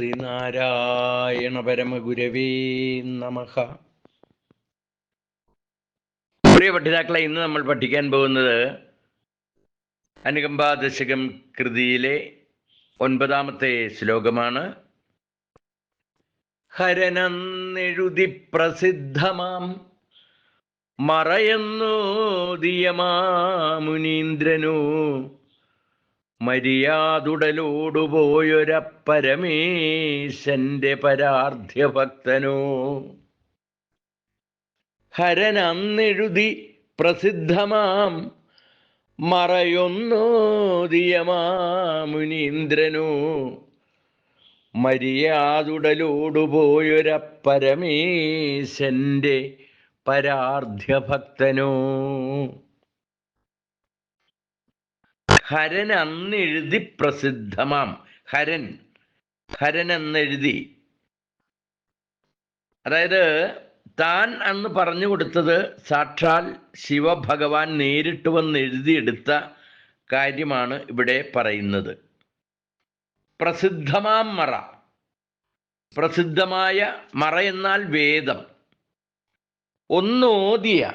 ശ്രീനാരായണ പരമഗുരവേ നമഹ പ്രിയ പഠിതാക്കളെ ഇന്ന് നമ്മൾ പഠിക്കാൻ പോകുന്നത് അനുകമ്പാദശകം കൃതിയിലെ ഒൻപതാമത്തെ ശ്ലോകമാണ്. ഹരനെഴുതി പ്രസിദ്ധമാം മറയെന്നു ദിയമാമുനീന്ദ്രനു മര്യാദുടലോടുപോയൊരപ്പരമേശന്റെ പരാർധ്യഭക്തനോ. ഹരൻ അന്നെഴുതി പ്രസിദ്ധമാം മറയൊന്നോദിയമാമുനീന്ദ്രനോ മര്യാദുടലോടുപോയൊരപ്പരമേശന്റെ പരാർധ്യഭക്തനോ. ഹരൻ അന്നെഴുതി പ്രസിദ്ധമാം. ഹരൻ. ഹരൻ എന്നെഴുതി അതായത് താൻ അന്ന് പറഞ്ഞു കൊടുത്തത് സാക്ഷാൽ ശിവഭഗവാൻ നേരിട്ട് വന്ന് എഴുതിയെടുത്ത കാര്യമാണ് ഇവിടെ പറയുന്നത്. പ്രസിദ്ധമാം മറ. പ്രസിദ്ധമായ മറ എന്നാൽ വേദം. ഒന്നോതിയ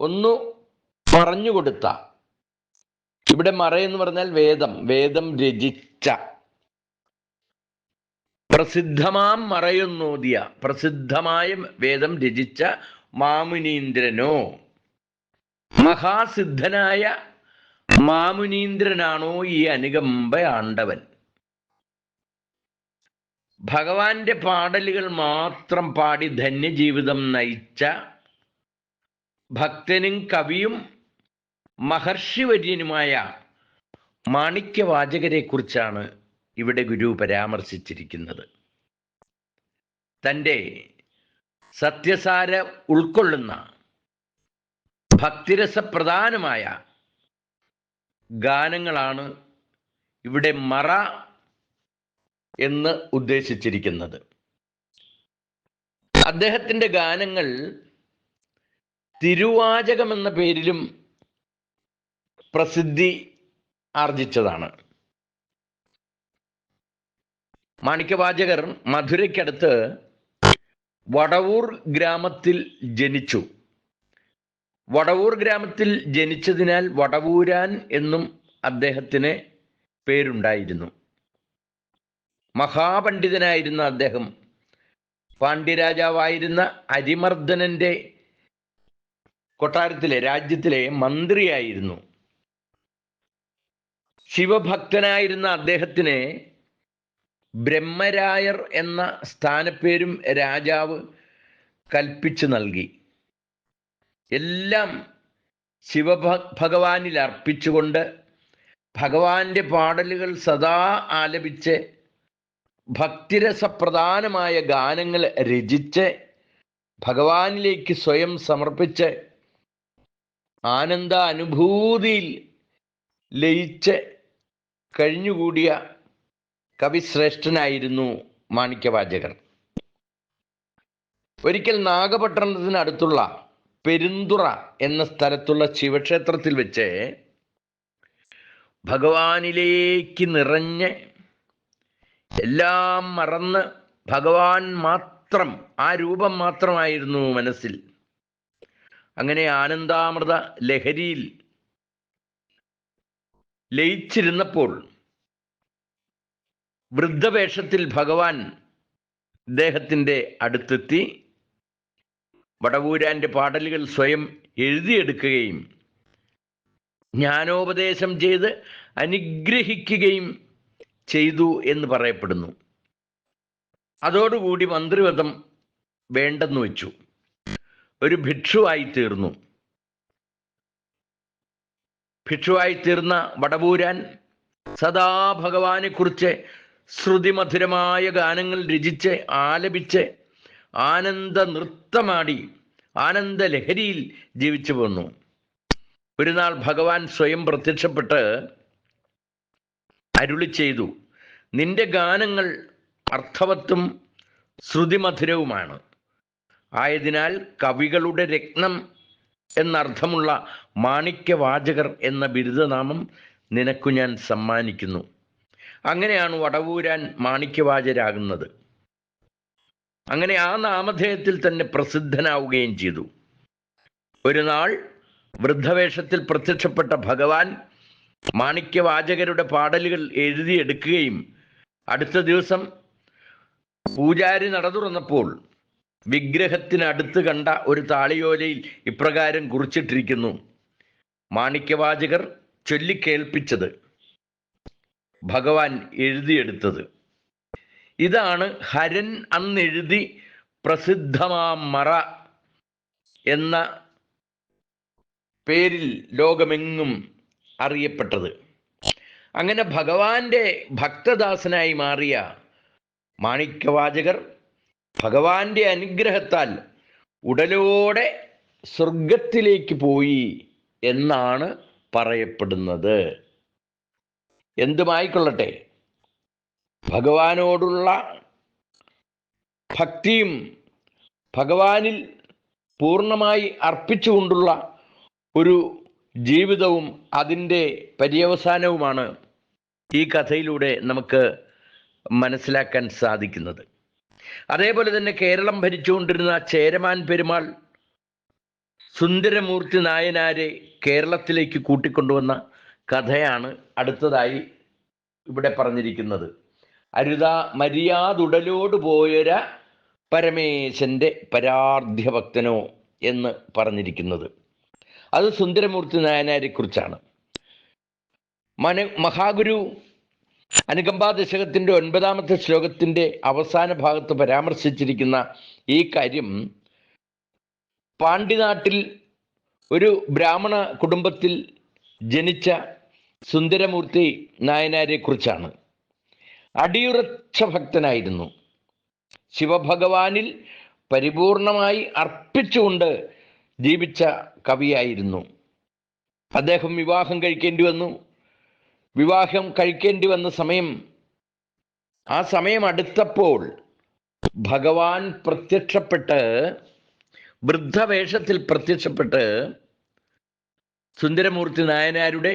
ഒന്നു പറഞ്ഞുകൊടുത്ത ഇവിടെ മറ എന്ന് പറഞ്ഞാൽ വേദം വേദം രചിച്ച. പ്രസിദ്ധമാം മറയൊന്നോതിയ പ്രസിദ്ധമായ വേദം രചിച്ച മാമുനീന്ദ്രനോ. മഹാസിദ്ധനായ മാമുനീന്ദ്രനാണോ ഈ അനുകമ്പ ആണ്ടവൻ ഭഗവാന്റെ പാടലുകൾ മാത്രം പാടി ധന്യജീവിതം നയിച്ച ഭക്തനും കവിയും മഹർഷിവര്യനുമായ മാണിക്യവാചകരെ കുറിച്ചാണ് ഇവിടെ ഗുരു പരാമർശിച്ചിരിക്കുന്നത്. തന്റെ സത്യസാര ഉൾക്കൊള്ളുന്ന ഭക്തിരസപ്രധാനമായ ഗാനങ്ങളാണ് ഇവിടെ മറ എന്ന് ഉദ്ദേശിച്ചിരിക്കുന്നത്. അദ്ദേഹത്തിന്റെ ഗാനങ്ങൾ തിരുവാചകം എന്ന പേരിലും പ്രസിദ്ധി ആർജിച്ചതാണ്. മാണിക്യവാചകർ മധുരയ്ക്കടുത്ത് വടവൂർ ഗ്രാമത്തിൽ ജനിച്ചു. വടവൂർ ഗ്രാമത്തിൽ ജനിച്ചതിനാൽ വടവൂരാൻ എന്നും അദ്ദേഹത്തിന് പേരുണ്ടായിരുന്നു. മഹാപണ്ഡിതനായിരുന്ന അദ്ദേഹം പാണ്ഡ്യരാജാവായിരുന്ന അരിമർദ്ദനന്റെ കൊട്ടാരത്തിലെ രാജ്യത്തിലെ മന്ത്രിയായിരുന്നു. ശിവഭക്തനായിരുന്ന അദ്ദേഹത്തിന് ബ്രഹ്മരായർ എന്ന സ്ഥാനപ്പേരും രാജാവ് കൽപ്പിച്ചു നൽകി. എല്ലാം ശിവഭ ഭഗവാനിൽ അർപ്പിച്ചുകൊണ്ട് ഭഗവാന്റെ പാടലുകൾ സദാ ആലപിച്ച് ഭക്തിരസപ്രധാനമായ ഗാനങ്ങൾ രചിച്ച് ഭഗവാനിലേക്ക് സ്വയം സമർപ്പിച്ച് ആനന്ദ അനുഭൂതിയിൽ ലയിച്ച് കഴിഞ്ഞുകൂടിയ കവിശ്രേഷ്ഠനായിരുന്നു മാണിക്യവാചകർ ഒരിക്കൽ നാഗപട്ടണത്തിനടുത്തുള്ള പെരുന്തുറ എന്ന സ്ഥലത്തുള്ള ശിവക്ഷേത്രത്തിൽ വെച്ച് ഭഗവാനിലേക്ക് നിറഞ്ഞ് എല്ലാം മറന്ന് ഭഗവാൻ മാത്രം ആ രൂപം മാത്രമായിരുന്നു മനസ്സിൽ. അങ്ങനെ ആനന്ദാമൃത ലഹരിയിൽ ലയിച്ചിരുന്നപ്പോൾ വൃദ്ധവേഷത്തിൽ ഭഗവാൻ ഇദ്ദേഹത്തിന്റെ അടുത്തെത്തി വടവൂരാന്റെ പാടലുകൾ സ്വയം എഴുതിയെടുക്കുകയും ജ്ഞാനോപദേശം ചെയ്ത് അനുഗ്രഹിക്കുകയും ചെയ്തു എന്ന് പറയപ്പെടുന്നു. അതോടുകൂടി മന്ത്രിവധം വേണ്ടെന്ന് വെച്ചു. ഒരു ഭിക്ഷുവായി തീർന്നു. ഭിക്ഷുവായി തീർന്ന വടവൂരാൻ സദാ ഭഗവാനെ കുറിച്ച് ശ്രുതിമധുരമായ ഗാനങ്ങൾ രചിച്ച് ആലപിച്ച് ആനന്ദ നൃത്തമാടി ആനന്ദ ലഹരിയിൽ ജീവിച്ചു പോന്നു. ഒരു നാൾ ഭഗവാൻ സ്വയം പ്രത്യക്ഷപ്പെട്ട് അരുളി ചെയ്തു നിന്റെ ഗാനങ്ങൾ അർത്ഥവത്തും ശ്രുതിമധുരവുമാണ്. ആയതിനാൽ കവികളുടെ രത്നം എന്നർത്ഥമുള്ള മാണിക്യവാചകർ എന്ന ബിരുദനാമം നിനക്കു ഞാൻ സമ്മാനിക്കുന്നു. അങ്ങനെയാണ് വടവൂരാൻ മാണിക്യവാചരാകുന്നത്. അങ്ങനെ ആ നാമധേയത്തിൽ തന്നെ പ്രസിദ്ധനാവുകയും ചെയ്തു. ഒരു നാൾ വൃദ്ധവേഷത്തിൽ പ്രത്യക്ഷപ്പെട്ട ഭഗവാൻ മാണിക്യവാചകരുടെ പാടലുകൾ എഴുതിയെടുക്കുകയും അടുത്ത ദിവസം പൂജാരി നട തുറന്നപ്പോൾ വിഗ്രഹത്തിനടുത്ത് കണ്ട ഒരു താളിയോലയിൽ ഇപ്രകാരം കുറിച്ചിട്ടിരിക്കുന്നു. മാണിക്യവാചകർ ചൊല്ലിക്കേൾപ്പിച്ചത് ഭഗവാൻ എഴുതിയെടുത്തത്. ഇതാണ് ഹരൻ അന്നെഴുതി പ്രസിദ്ധമാം എന്ന പേരിൽ ലോകമെങ്ങും അറിയപ്പെട്ടത്. അങ്ങനെ ഭഗവാന്റെ ഭക്തദാസനായി മാറിയ മാണിക്യവാചകർ ഭഗവാന്റെ അനുഗ്രഹത്താൽ ഉടലോടെ സ്വർഗത്തിലേക്ക് പോയി എന്നാണ് പറയപ്പെടുന്നത്. എന്തുമായിക്കൊള്ളട്ടെ? ഭഗവാനോടുള്ള ഭക്തിയും ഭഗവാനിൽ പൂർണമായി അർപ്പിച്ചുകൊണ്ടുള്ള ഒരു ജീവിതവും അതിന്റെ പര്യവസാനവുമാണ് ഈ കഥയിലൂടെ നമുക്ക് മനസ്സിലാക്കാൻ സാധിക്കുന്നത്. അതേപോലെ തന്നെ കേരളം ഭരിച്ചുകൊണ്ടിരുന്ന ചേരമാൻ പെരുമാൾ സുന്ദരമൂർത്തി നായനാരെ കേരളത്തിലേക്ക് കൂട്ടിക്കൊണ്ടുവന്ന കഥയാണ് അടുത്തതായി ഇവിടെ പറഞ്ഞിരിക്കുന്നത്. അരുത മര്യാദുടലോട് പോയൊര പരമേശന്റെ പരാർധ്യഭക്തനോ എന്ന് പറഞ്ഞിരിക്കുന്നത്. അത് സുന്ദരമൂർത്തി നായനാരെ കുറിച്ചാണ് മന മഹാഗുരു അനുകമ്പാ ദശകത്തിന്റെ ഒൻപതാമത്തെ ശ്ലോകത്തിന്റെ അവസാന ഭാഗത്ത് പരാമർശിച്ചിരിക്കുന്ന ഈ കാര്യം പാണ്ഡിനാട്ടിൽ ഒരു ബ്രാഹ്മണ കുടുംബത്തിൽ ജനിച്ച സുന്ദരമൂർത്തി നായനാരെ കുറിച്ചാണ്. അടിയുറച്ച ഭക്തനായിരുന്നു. ശിവഭഗവാനിൽ പരിപൂർണമായി അർപ്പിച്ചുകൊണ്ട് ജീവിച്ച കവിയായിരുന്നു. അദ്ദേഹം വിവാഹം കഴിക്കേണ്ടി വന്നു. വിവാഹം കഴിക്കേണ്ടി വന്ന സമയം. ആ സമയം അടുത്തപ്പോൾ ഭഗവാൻ പ്രത്യക്ഷപ്പെട്ട് വൃദ്ധവേഷത്തിൽ പ്രത്യക്ഷപ്പെട്ട് സുന്ദരമൂർത്തി നായനാരുടെ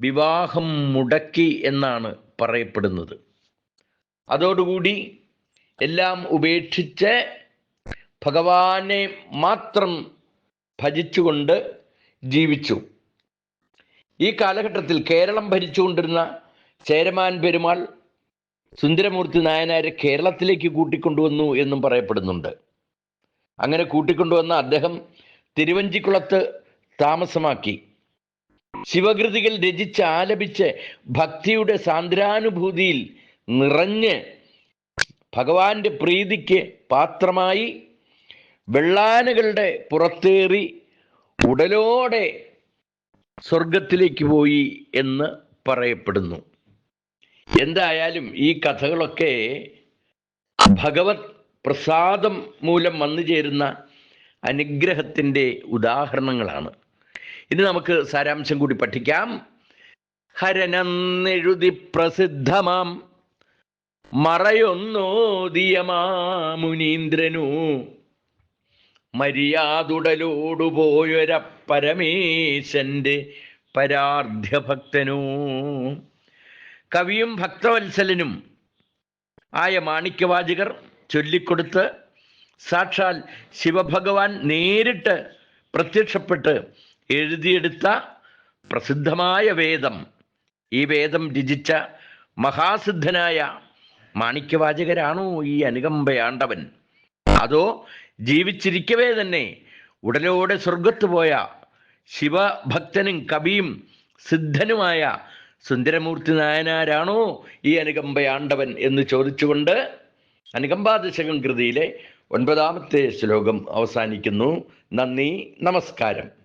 വിവാഹം മുടക്കി എന്നാണ് പറയപ്പെടുന്നത്. അതോടുകൂടി എല്ലാം ഉപേക്ഷിച്ച് ഭഗവാനെ മാത്രം ഭജിച്ചുകൊണ്ട് ജീവിച്ചു. ഈ കാലഘട്ടത്തിൽ കേരളം ഭരിച്ചുകൊണ്ടിരുന്ന ചേരമാൻ പെരുമാൾ സുന്ദരമൂർത്തി നായനാരെ കേരളത്തിലേക്ക് കൂട്ടിക്കൊണ്ടുവന്നു എന്നും പറയപ്പെടുന്നുണ്ട്. അങ്ങനെ കൂട്ടിക്കൊണ്ടുവന്ന അദ്ദേഹം തിരുവഞ്ചിക്കുളത്ത് താമസമാക്കി. ശിവകൃതികൾ രചിച്ച് ആലപിച്ച് ഭക്തിയുടെ സാന്ദ്രാനുഭൂതിയിൽ നിറഞ്ഞ് ഭഗവാന്റെ പ്രീതിക്ക് പാത്രമായി വെള്ളാനകളുടെ പുറത്തേറി ഉടലോടെ സ്വർഗത്തിലേക്ക് പോയി എന്ന് പറയപ്പെടുന്നു. എന്തായാലും ഈ കഥകളൊക്കെ ഭഗവത് പ്രസാദം മൂലം വന്നു ചേരുന്ന അനുഗ്രഹത്തിന്റെ ഉദാഹരണങ്ങളാണ്. ഇനി നമുക്ക് സാരാംശം കൂടി പഠിക്കാം. ഹരനെന്നെഴുതി പ്രസിദ്ധമാം. മറയൊന്നോദിയമാമുനീന്ദ്രനു മര്യാദുടലോടുപോയൊര പരമേശന്റെ പരാർധ്യഭക്തനു കവിയും ഭക്തവത്സലനും ആയ മാണിക്യവാചകർ ചൊല്ലിക്കൊടുത്ത് സാക്ഷാൽ ശിവഭഗവാൻ നേരിട്ട് പ്രത്യക്ഷപ്പെട്ട് എഴുതിയെടുത്ത പ്രസിദ്ധമായ വേദം. ഈ വേദം രചിച്ച മഹാസിദ്ധനായ മാണിക്യവാചകരാണോ ഈ അനുകമ്പയാണ്ടവൻ. അതോ ജീവിച്ചിരിക്കവേ തന്നെ ഉടലോടെ സ്വർഗത്ത് പോയ ശിവഭക്തനും കവിയും സിദ്ധനുമായ സുന്ദരമൂർത്തി നായനാരാണോ ഈ അനുകമ്പയാണ്ടവൻ എന്ന് ചോദിച്ചുകൊണ്ട് അനുകമ്പാദശകം കൃതിയിലെ ഒൻപതാമത്തെ ശ്ലോകം അവസാനിക്കുന്നു. നന്ദി നമസ്കാരം.